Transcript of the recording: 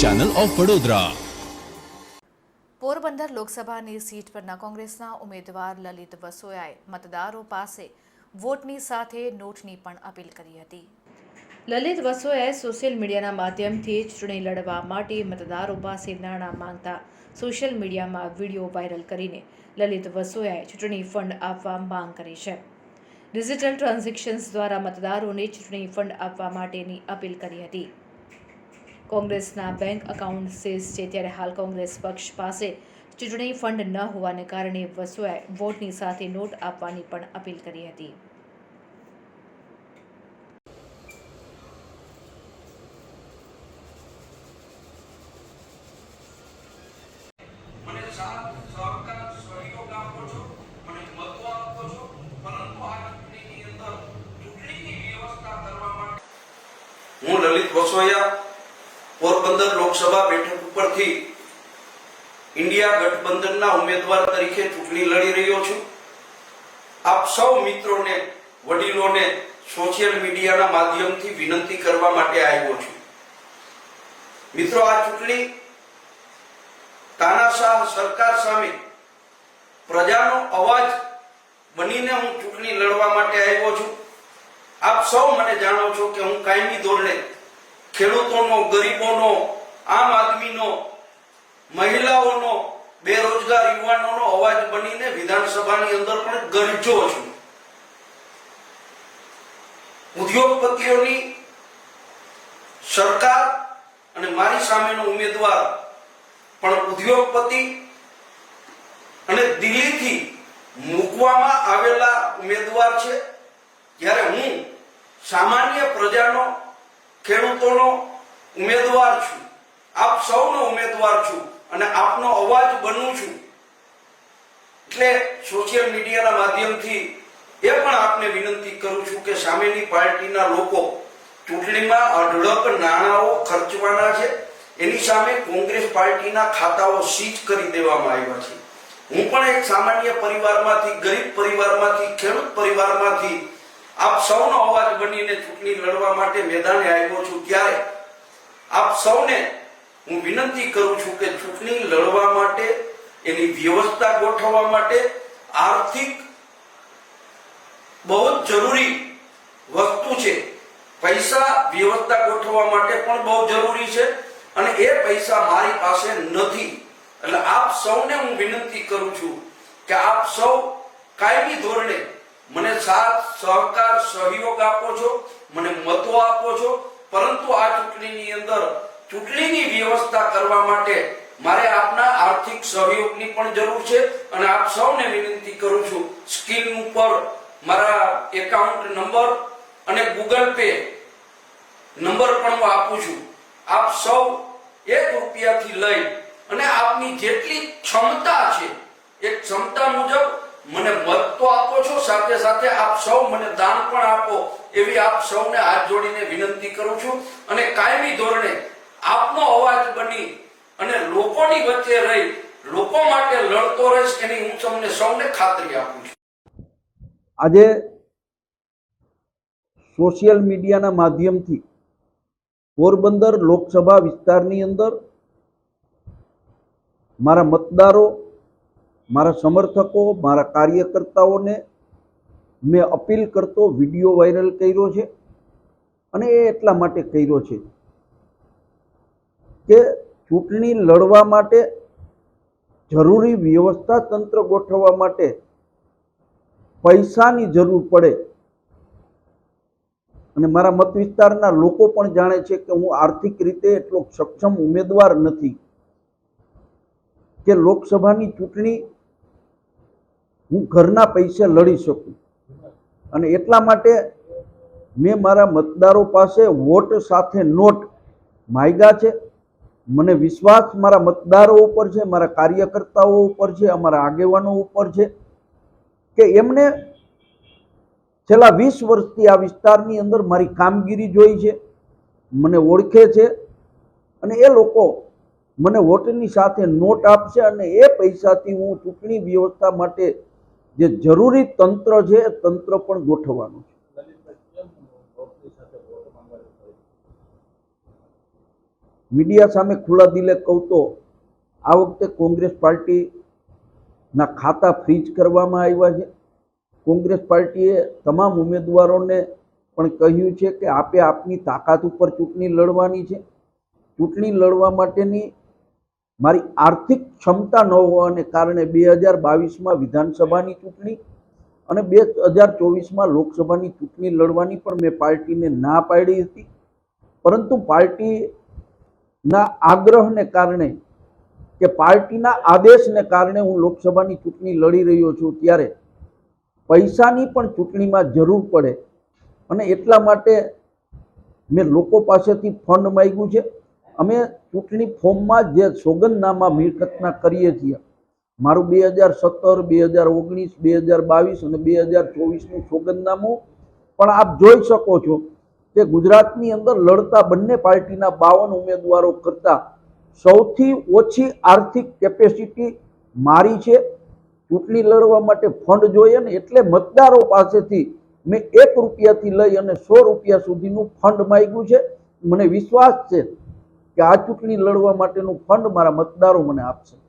Channel of Vadodara Porbandar લોકસભાની seat પરના કોંગ્રેસના ઉમેદવાર લલિત વસોયાએ મતદારો પાસે વોટની સાથે નોટની પણ અપીલ કરી હતી. લલિત વસોયાએ સોશિયલ મીડિયાના માધ્યમથી ચૂંટણી લડવા માટે મતદારો પાસે નાણાં માંગતા સોશિયલ મીડિયામાં વીડિયો વાયરલ કરીને લલિત વસોયાએ ચૂંટણી ફંડ આપવા માંગ કરી છે. ડિજિટલ ટ્રાન્ઝેક્શન્સ દ્વારા મતદારોને ચૂંટણી ફંડ આપવા માટેની અપીલ કરી હતી. કોંગ્રેસના બેંક એકાઉન્ટ સીઝ છે ત્યારે હાલ કોંગ્રેસ પક્ષ પાસે ચૂંટણી ફંડ ન હોવાને કારણે વસુએ વોટની સાથે નોટ આપવાની પણ અપીલ કરી હતી. મને સાથ સહકાર સહયોગ આપો છો? મને મતો આપો છો? પરંતુ આ ચૂંટણીની અંદર ચૂંટણીની વ્યવસ્થા કરવા માટે હું લલિત વસોયા પોરબંદર લોકસભા બેઠક ઉપરથી ઇન્ડિયા ગઠબંધનના ઉમેદવાર તરીકે ચૂંટણી લડી રહ્યો છું. આપ સૌ મિત્રોને, વડીલોને સોશિયલ મીડિયાના માધ્યમથી વિનંતી કરવા માટે આવ્યો છું. મિત્રો, આ ચૂંટણી તાનાશાહ સરકાર સામે પ્રજાનો અવાજ બનીને હું ચૂંટણી લડવા માટે આવ્યો છું. આપ સૌ મને જાણો છો કે હું ખેડૂતોનો, ગરીબોનો, આમ આદમીનો, મહિલાઓનો, બેરોજગાર યુવાનોનો અવાજ બનીને વિધાનસભાની અંદર પણ ગરજો છું. ઉદ્યોગપતિઓની સરકાર અને મારી સામેનો ઉમેદવાર પણ ઉદ્યોગપતિ અને દિલ્હીથી મૂકવામાં આવેલા ઉમેદવાર છે. જ્યારે હું સામાન્ય પ્રજાનો ખેડૂતોનો ઉમેદવાર છું. આપ સૌનો ઉમેદવાર છું અને આપનો અવાજ બનું છું. એટલે સોશિયલ મીડિયાના માધ્યમથી એ પણ આપને વિનંતી કરું છું કે સામેની પાર્ટીના લોકો ચૂંટણીમાં અઢળક નાણાંઓ ખર્ચવાના છે. એની સામે કોંગ્રેસ પાર્ટીના ખાતાઓ સીઝ કરી દેવામાં આવ્યા છે. હું પણ એક સામાન્ય પરિવારમાંથી, ગરીબ પરિવારમાંથી, ખેડૂત પરિવારમાંથી આપ સૌનો અવાજ બનીને ચૂંટણી લડવા માટે મેદાને આવ્યો છું ત્યારે આપ સૌને હું વિનંતી કરું છું કે ચૂંટણી લડવા માટે, એની વ્યવસ્થા ગોઠવવા માટે આર્થિક બહુ જ જરૂરી વસ્તુ છે. પૈસા વ્યવસ્થા ગોઠવવા માટે પણ બહુ જરૂરી છે અને એ પૈસા મારી પાસે નથી. એટલે આપ સૌને હું વિનંતી કરું છું કે આપ સૌ કાયમી ધોરણે મને સાથ, સહકાર, સહયોગ આપો છો, મને મતો આપો છો, પરંતુ આ ચૂંટણીની અંદર ચૂંટણીની વ્યવસ્થા કરવા માટે મારે આપના આર્થિક સહયોગની પણ જરૂર છે અને આપ સૌને વિનંતી કરું છું સ્ક્રીન ઉપર મારા એકાઉન્ટ નંબર અને ગૂગલ પે નંબર પણ હું આપું છું. આપ સૌ એક રૂપિયાથી લઈ અને આપની જેટલી ક્ષમતા છે એ ક્ષમતા મુજબ મને મત તો આપો છો, સાથે સાથે આપ સૌ મને દાન પણ આપો એવી આપ સૌને હાથ જોડીને વિનંતી કરું છું. અને કાયમી ધોરણે આપનો અવાજ બની અને લોકોની વચ્ચે રહી, લોકો માટે લડતો રહીશ એની હું તમને સૌને ખાતરી આપું છું. આજે સોશિયલ મીડિયાના માધ્યમથી પોરબંદર લોકસભા વિસ્તારની અંદર મારા મતદારો મારા સમર્થકો, મારા કાર્યકર્તાઓને મેં અપીલ કરતો, વીડિયો વાયરલ કર્યો છે અને એ એટલા માટે કર્યો છે કે ચૂંટણી લડવા માટે જરૂરી વ્યવસ્થા તંત્ર ગોઠવવા માટે પૈસાની જરૂર પડે. અને મારા મત વિસ્તારના લોકો પણ જાણે છે કે હું આર્થિક રીતે એટલો સક્ષમ ઉમેદવાર નથી કે લોકસભાની ચૂંટણી હું ઘરના પૈસે લડી શકું. અને એટલા માટે મેં મારા મતદારો પાસે વોટ સાથે નોટ માગ્યા છે. મને વિશ્વાસ મારા મતદારો ઉપર છે, મારા કાર્યકર્તાઓ ઉપર છે, અમારા આગેવાનો ઉપર છે કે એમને છેલ્લા વીસ વર્ષથી આ વિસ્તારની અંદર મારી કામગીરી જોઈ છે, મને ઓળખે છે અને એ લોકો મને વોટની સાથે નોટ આપશે અને એ પૈસાથી હું ચૂંટણી વ્યવસ્થા માટે જે જરૂરી તંત્ર છે, એ તંત્ર પણ ગોઠવવાનું છે. મીડિયા સામે ખુલ્લા દિલે કહું તો, આ વખતે કોંગ્રેસ પાર્ટીના ખાતા ફ્રીજ કરવામાં આવ્યા છે. કોંગ્રેસ પાર્ટીએ તમામ ઉમેદવારોને પણ કહ્યું છે કે આપે આપની તાકાત ઉપર ચૂંટણી લડવાની છે. ચૂંટણી લડવા માટેની મારી આર્થિક ક્ષમતા ન હોવાને કારણે બે હજાર બાવીસમાં વિધાનસભાની ચૂંટણી અને બે હજાર ચોવીસમાં લોકસભાની ચૂંટણી લડવાની પણ મેં પાર્ટીને ના પાડી હતી. પરંતુ પાર્ટીના આગ્રહને કારણે કે પાર્ટીના આદેશને કારણે હું લોકસભાની ચૂંટણી લડી રહ્યો છું ત્યારે પૈસાની પણ ચૂંટણીમાં જરૂર પડે. અને એટલા માટે મેં લોકો પાસેથી ફંડ માગ્યું છે. અમે ચૂંટણી ફોર્મમાં જે સોગંદનામા મિલકતના કરીએ છીએ. મારું બે હજાર સત્તર, બે હજાર ઓગણીસ, બે હજાર બાવીસ અને બે હજાર ચોવીસનું સોગંદનામું, પણ આપ જોઈ શકો છો કે ગુજરાતની અંદર લડતા બંને પાર્ટીના બાવન ઉમેદવારો કરતાં સૌથી ઓછી આર્થિક કેપેસિટી મારી છે. ચૂંટણી લડવા માટે ફંડ જોઈએ ને એટલે મતદારો પાસેથી મેં એક રૂપિયાથી લઈ અને સો રૂપિયા સુધીનું ફંડ માગ્યું છે. મને વિશ્વાસ છે કે આ ચૂંટણી લડવા માટેનું ફંડ મારા મતદારો મને આપશે.